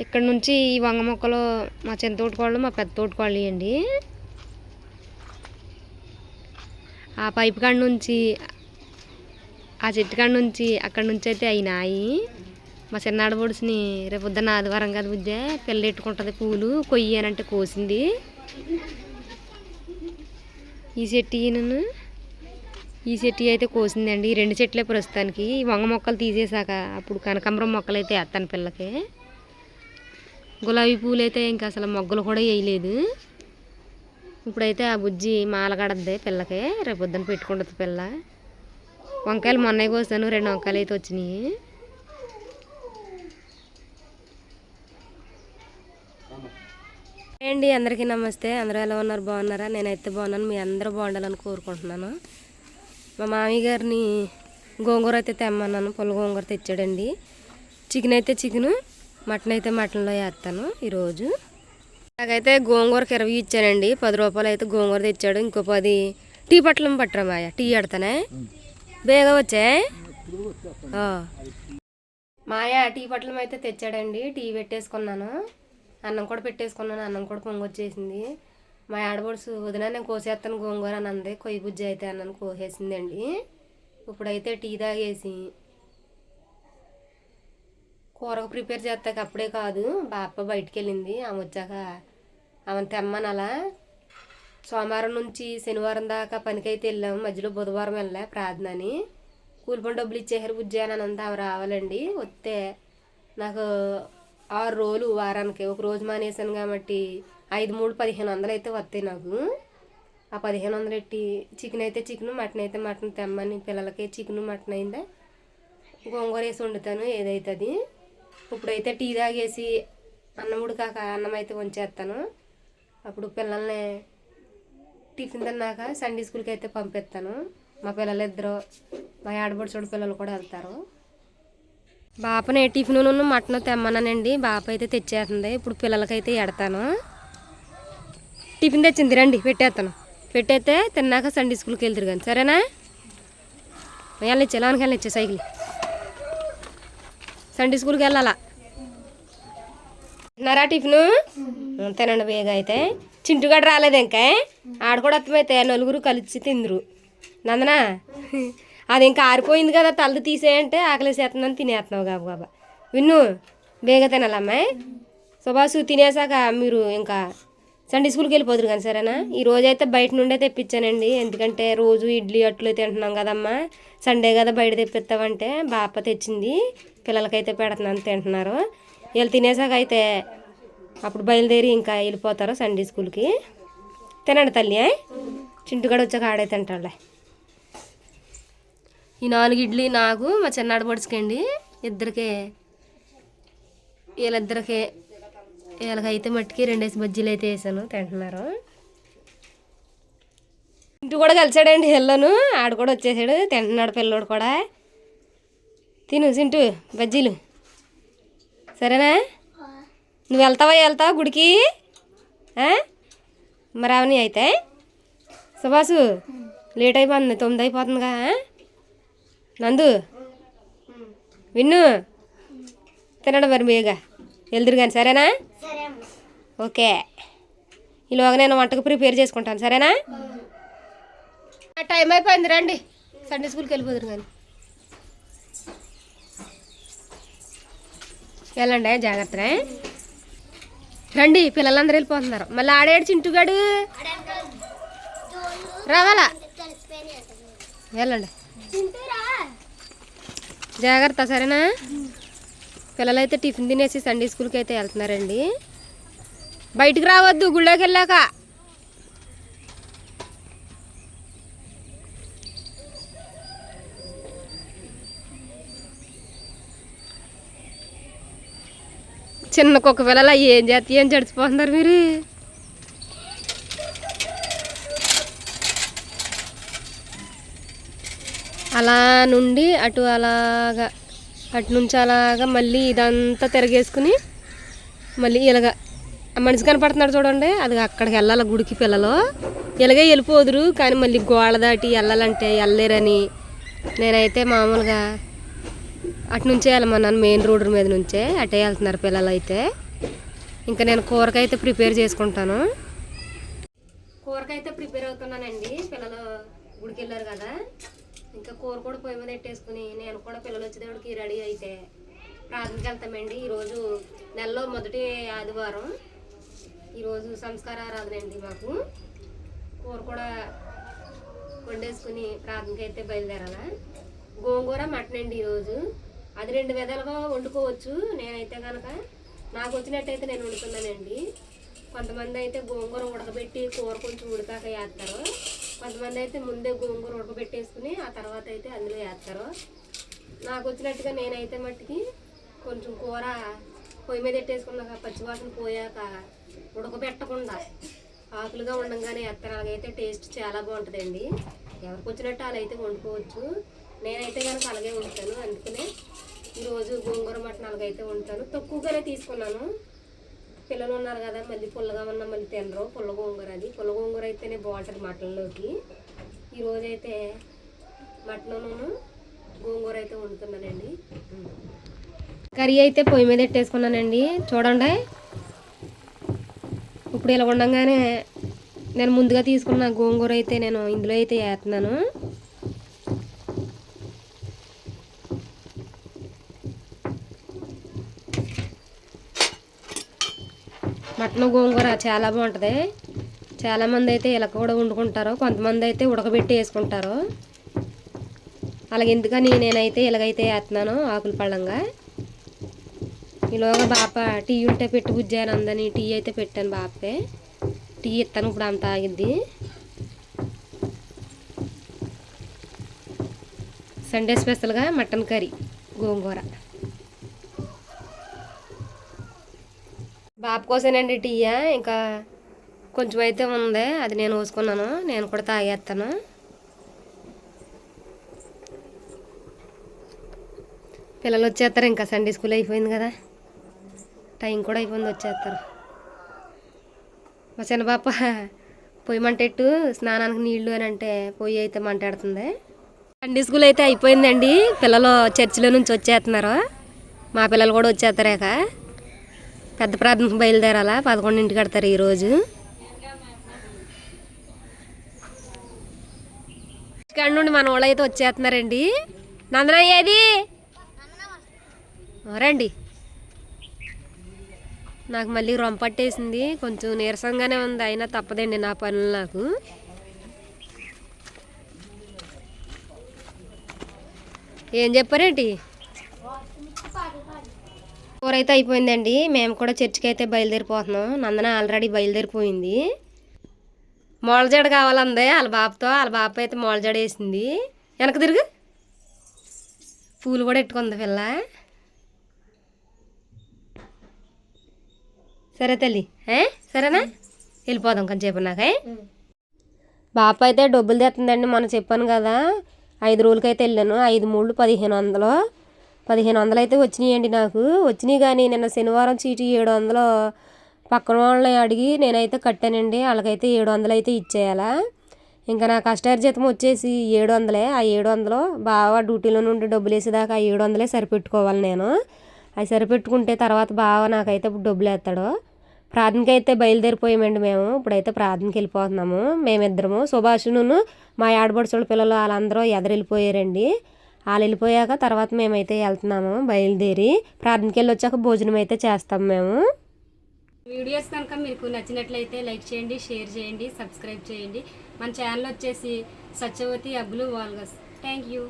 ఇక్కడ నుంచి ఈ వంగ మొక్కలు మా చిన్న తోటకోళ్ళు మా పెద్ద తోటకోళ్ళు అండి ఆ పైపు కాడ నుంచి ఆ చెట్టు కాడ నుంచి అక్కడ నుంచి అయితే అయినాయి. మా చిన్నాడు పొడిసిని రేపు పొద్దున్న ఆదివారం కదా బుజ్జే పూలు కొయ్యి అని అంటే కోసింది. ఈ చెట్టు ఈయనను ఈ చెట్టు అయితే కోసిందండి. ఈ రెండు చెట్లే ప్రస్తుతానికి. ఈ వంగ మొక్కలు తీసేసాక అప్పుడు కనకాంబరం మొక్కలు అయితే వేస్తాను పిల్లకి గులాబీ పూలు అయితే ఇంకా అసలు మొగ్గలు కూడా వేయలేదు. ఇప్పుడైతే ఆ బుజ్జి మాల కడద్ది పిల్లకి రేపు పొద్దున పెట్టుకుంటుంది పిల్ల. వంకాయలు మొన్న కోసాను రెండు వంకాయలు అయితే వచ్చినాయి. అండి అందరికీ నమస్తే. అందరూ ఎలా ఉన్నారు? బాగున్నారా? నేనైతే బాగున్నాను. మీ అందరూ బాగుండాలని కోరుకుంటున్నాను. మా మామయ్య గారిని గోంగూర అయితే తెమ్మన్నాను. పొల గోంగూర తెచ్చాడండి. చికెన్ అయితే చికెను. మటన్ అయితే మటన్లో వేస్తాను ఈరోజు. నాకైతే గోంగూరకి ఇరవై ఇచ్చానండి. పది రూపాయలు అయితే గోంగూర తెచ్చాడు. ఇంకో పది టీ పట్లం పట్టరా మాయ టీ ఆడతానే? బేగా వచ్చే మాయ టీ పట్లం అయితే తెచ్చాడండి. టీ పెట్టేసుకున్నాను. అన్నం కూడా పెట్టేసుకున్నాను. అన్నం కూడా పొంగొచ్చేసింది. మా ఆడబడుసు వదిన నేను కోసేస్తాను గోంగూర అని అంది. కొయ్యి బుజ్జి అయితే అన్నాను. కోసేసిందండి. ఇప్పుడైతే టీ తాగేసి కూరకు ప్రిపేర్ చేస్తాక అప్పుడే కాదు బాప బయటికి వెళ్ళింది ఆమె వచ్చాక ఆమెను తెమ్మని అలా సోమవారం నుంచి శనివారం దాకా పనికైతే వెళ్ళాము మధ్యలో బుధవారం వెళ్ళా ప్రార్థన అని కూలిపని డబ్బులు ఇచ్చేసారు బుజ్జి అని అనంత ఆమె రావాలండి. వస్తే నాకు ఆరు రోజులు వారానికి. ఒక రోజు మానేసాను కాబట్టి ఐదు మూడు పదిహేను వందలు అయితే వస్తాయి నాకు. ఆ పదిహేను వందలు ఎట్టి చికెన్ అయితే చికెన్ మటన్ అయితే మటన్ తెమ్మని పిల్లలకి చికెన్ మటన్ అయిందా? గోంగూర వేసి వండుతాను. ఏదైతుంది ఇప్పుడైతే టీ తాగేసి అన్నం ఉడికాక అన్నం అయితే వంచేస్తాను. అప్పుడు పిల్లల్ని టిఫిన్ తిన్నాక సండే స్కూల్కి అయితే పంపిస్తాను. మా పిల్లలు ఇద్దరు మా ఆడబడుచుడు పిల్లలు కూడా వెళ్తారు. బాపనే టిఫిన్ మటన్ తెమ్మన్నానండి. బాప అయితే తెచ్చేస్తుంది. ఇప్పుడు పిల్లలకైతే ఎడతాను. టిఫిన్ తెచ్చింది రండి పెట్టేస్తాను. పెట్టేస్తే తిన్నాక సండే స్కూల్కి వెళ్తారు కానీ సరేనా? వెళ్ళనిచ్చే లోనికి వెళ్ళనిచ్చే సైకిల్. సండే స్కూల్కి వెళ్ళాలా? తిన్నారా టిఫిన్? తినండి బేగా అయితే. చింటుగాడు రాలేదు ఇంకా ఆడ కూడా అర్థమైతే నలుగురు కలిసి తిందరు. నందనా? అది ఇంకా ఆరిపోయింది కదా తలది తీసేయంటే ఆకలేసేస్తుందని తినేస్తున్నావు గాబు గాబా. విన్ను బేగా తినాలమ్మాయి సుభాసు తినేసాక మీరు ఇంకా సండే స్కూల్కి వెళ్ళిపోదురు కానీ సరేనా? ఈ రోజు అయితే బయట నుండే తెప్పించానండి. ఎందుకంటే రోజు ఇడ్లీ అట్లు తింటున్నాం కదమ్మా. సండే కదా బయట తెప్పిస్తామంటే బాప తెచ్చింది. పిల్లలకైతే పెడుతున్నాను తింటున్నారు. వీళ్ళు తినేసాక అయితే అప్పుడు బయలుదేరి ఇంకా వెళ్ళిపోతారు సండే స్కూల్కి తినండి తల్లి చింటుగడ వచ్చాక ఆడే తింటాడులే. ఈ నాలుగు ఇడ్లీ నాకు మా చిన్నాడు పొడుచుకండి. ఇద్దరికే వీళ్ళిద్దరికే వీళ్ళకైతే మట్టికి రెండేసి బజ్జీలు అయితే వేసాను తింటున్నారు. ఇంటి కూడా కలిసాడండి ఎల్లోను ఆడు కూడా వచ్చేసాడు తింటున్నాడు పిల్లోడు కూడా. తిను సింటు బజ్జీలు. సరేనా? నువ్వు వెళ్తావా వెళ్తావా గుడికి? మరి అవని అయితే. సుభాసు లేట్ అయిపోతుంది తొమ్మిది అయిపోతుందిగా నందు విన్ను తినడం మరి మీగా వెళ్దురు కానీ సరేనా? ఓకే. ఈలోగా నేను వంటకు ప్రిపేర్ చేసుకుంటాను సరేనా? టైం అయిపోయింది రండి. సండే స్కూల్కి వెళ్ళిపోదురు కానీ వెళ్ళండి జాగ్రత్త రండి పిల్లలందరూ వెళ్ళిపోతున్నారు. మళ్ళీ ఆడేడు చింటుగాడు. రావాలా? వెళ్ళండి. జాగ్రత్త సరేనా? పిల్లలైతే టిఫిన్ తినేసి సండే స్కూల్కి అయితే వెళ్తున్నారండి. బయటికి రావద్దు గుళ్ళోకి వెళ్ళాక. చిన్న కుక్క పిల్లలు ఏం చేస్తే ఏం జడిచిపోతున్నారు మీరు? అలా నుండి అటు అలాగా అటు నుంచి అలాగా మళ్ళీ ఇదంతా తిరగేసుకుని మళ్ళీ ఇలాగ మనిషి కనపడుతున్నాడు చూడండి అది అక్కడికి వెళ్ళాలి గుడికి పిల్లలు. ఇలాగే వెళ్ళిపోదురు కానీ మళ్ళీ గోడ దాటి వెళ్ళాలంటే వెళ్ళలేరని నేనైతే మామూలుగా అటు నుంచే వెళ్ళమన్నాను మెయిన్ రోడ్ మీద నుంచే అటే వెళ్తున్నారు పిల్లలు అయితే ఇంకా నేను కూరకైతే ప్రిపేర్ చేసుకుంటాను. కూరకైతే ప్రిపేర్ అవుతున్నానండి. పిల్లలు గుడికి వెళ్ళారు కదా. ఇంకా కూర కూడా పొయ్యి మీద పెట్టేసుకుని నేను కూడా పిల్లలు వచ్చేటప్పటికి రెడీ అయితే. ప్రార్థనకి వెళ్తామండి. ఈరోజు నెలలో మొదటి ఆదివారం. ఈరోజు సంస్కార ఆరాధన అండి మాకు. కూర కూడా వండేసుకుని ప్రార్థనకి అయితే బయలుదేరాలా. గోంగూర మటన్ అండి ఈరోజు. అది రెండు విధాలుగా వండుకోవచ్చు. నేనైతే కనుక నాకు వచ్చినట్టయితే నేను వండుతున్నానండి. కొంతమంది అయితే గోంగూర ఉడకబెట్టి కూర కొంచెం ఉడికాక వేస్తారు. కొంతమంది అయితే ముందే గోంగూర ఉడకబెట్టేసుకుని ఆ తర్వాత అయితే అందులో వేస్తారు. నాకు వచ్చినట్టుగా నేనైతే మట్టికి కొంచెం కూర పొయ్యి మీద పెట్టేసుకున్నాక పచ్చివాసన పోయాక ఉడకబెట్టకుండా ఆకులుగా ఉండంగానే వేస్తారు. అలాగైతే టేస్ట్ చాలా బాగుంటుందండి. ఎవరికి వచ్చినట్టు అలా అయితే వండుకోవచ్చు. నేనైతే కనుక అలాగే ఉంటాను అందుకనే ఈరోజు గోంగూర మటన్ అలాగైతే ఉంటాను తక్కువగానే తీసుకున్నాను. పిల్లలు ఉన్నారు కదా మళ్ళీ పుల్లగా ఉన్న మళ్ళీ తినరు. పుల్ల గోంగూర అది. పుల్ల గోంగూర అయితేనే బాగుంటుంది మటన్లోకి. ఈరోజు అయితే మటన్ను గోంగూర అయితే వండుతున్నానండి. కర్రీ అయితే పొయ్యి మీద పెట్టేసుకున్నానండి చూడండి. ఇప్పుడు ఇలా ఉండగానే నేను ముందుగా తీసుకున్న గోంగూర అయితే నేను ఇందులో అయితే వేస్తున్నాను. మటన్ గోంగూర చాలా బాగుంటుంది. చాలామంది అయితే ఇలా కూడా వండుకుంటారు. కొంతమంది అయితే ఉడకబెట్టి వేసుకుంటారు. అలాగే ఎందుకని నేనైతే ఇలాగైతే వేస్తున్నాను ఆకుల పళ్ళంగా. ఈలోగా బాప టీ ఉంటే పెట్టి గుజ్జాను అందని టీ అయితే పెట్టాను బాపే. టీ ఇస్తాను ఇప్పుడు అంత ఆగిద్ది సండే స్పెషల్గా మటన్ కర్రీ గోంగూర. బాబు అండి టీయా ఇంకా కొంచెం అయితే ఉంది. అది నేను పోసుకున్నాను నేను కూడా తాగేస్తాను. పిల్లలు వచ్చేస్తారు. ఇంకా సండే స్కూల్ అయిపోయింది కదా. టైం కూడా అయిపోయింది వచ్చేస్తారు. మా చిన్న పాప పొయ్యి మంటెట్టు స్నానానికి నీళ్ళు అని అంటే పొయ్యి అయితే మంటాడుతుంది. సండే స్కూల్ అయితే అయిపోయిందండి. పిల్లలు చర్చిలో నుంచి వచ్చేస్తున్నారు. మా పిల్లలు కూడా వచ్చేస్తారాక. పెద్ద ప్రార్థనకు బయలుదేరాలా? పదకొండింటికి కడతారు ఈరోజు ఇక్కడ నుండి మన వాళ్ళు అయితే వచ్చేస్తున్నారండి. నందన ఏది? రండి. నాకు మళ్ళీ రొంపట్టేసింది కొంచెం నీరసంగానే ఉంది. అయినా తప్పదండి నా పనులు నాకు. ఏం చెప్పారేంటి? కూర అయితే అయిపోయిందండి మేము కూడా చర్చికి అయితే బయలుదేరిపోతున్నాం. నందన ఆల్రెడీ బయలుదేరిపోయింది. మొలజడ కావాలంది వాళ్ళ బాబుతో. వాళ్ళ బాబు అయితే మొలజడ వేసింది. వెనక తిరుగు. పూలు కూడా ఎట్టుకుంది పిల్ల. సరే తల్లి. ఏ? సరేనా? వెళ్ళిపోదాం కొంచెంసేపు నాకే బాప అయితే డబ్బులు తెస్తుందండి మొన్న చెప్పాను కదా. ఐదు రోజులకైతే వెళ్ళాను. ఐదు మూడు పదిహేను వందలు. పదిహేను వందలు అయితే వచ్చినాయండి నాకు. వచ్చినాయి కానీ నిన్న శనివారం చీటీ ఏడు వందలు పక్కన వాళ్ళని అడిగి నేనైతే కట్టానండి. వాళ్ళకైతే ఏడు వందలు అయితే ఇచ్చేయాలా. ఇంకా నా కష్టార్జితం వచ్చేసి ఏడు వందలే. ఆ ఏడు వందలు బాగా డ్యూటీలో నుండి డబ్బులు వేసేదాకా ఆ ఏడు వందలే సరిపెట్టుకోవాలి నేను. అవి సరిపెట్టుకుంటే తర్వాత బాగా నాకైతే ఇప్పుడు డబ్బులు వేస్తాడు. ప్రార్థనకి అయితే బయలుదేరిపోయామండి మేము. ఇప్పుడైతే ప్రార్థనకి వెళ్ళిపోతున్నాము. మేమిద్దరము. సుభాషును మా ఆడబడుచుల పిల్లలు వాళ్ళందరూ ఎదరెళ్ళిపోయారండి. వాళ్ళు వెళ్ళిపోయాక తర్వాత మేమైతే వెళ్తున్నాము బయలుదేరి ప్రార్థనకి వెళ్ళి వచ్చాక భోజనం అయితే చేస్తాం మేము. వీడియోస్ కనుక మీకు నచ్చినట్లయితే లైక్ చేయండి షేర్ చేయండి సబ్స్క్రైబ్ చేయండి. మన ఛానల్ వచ్చేసి Satyavathi Abbulu vlogs. Thank you.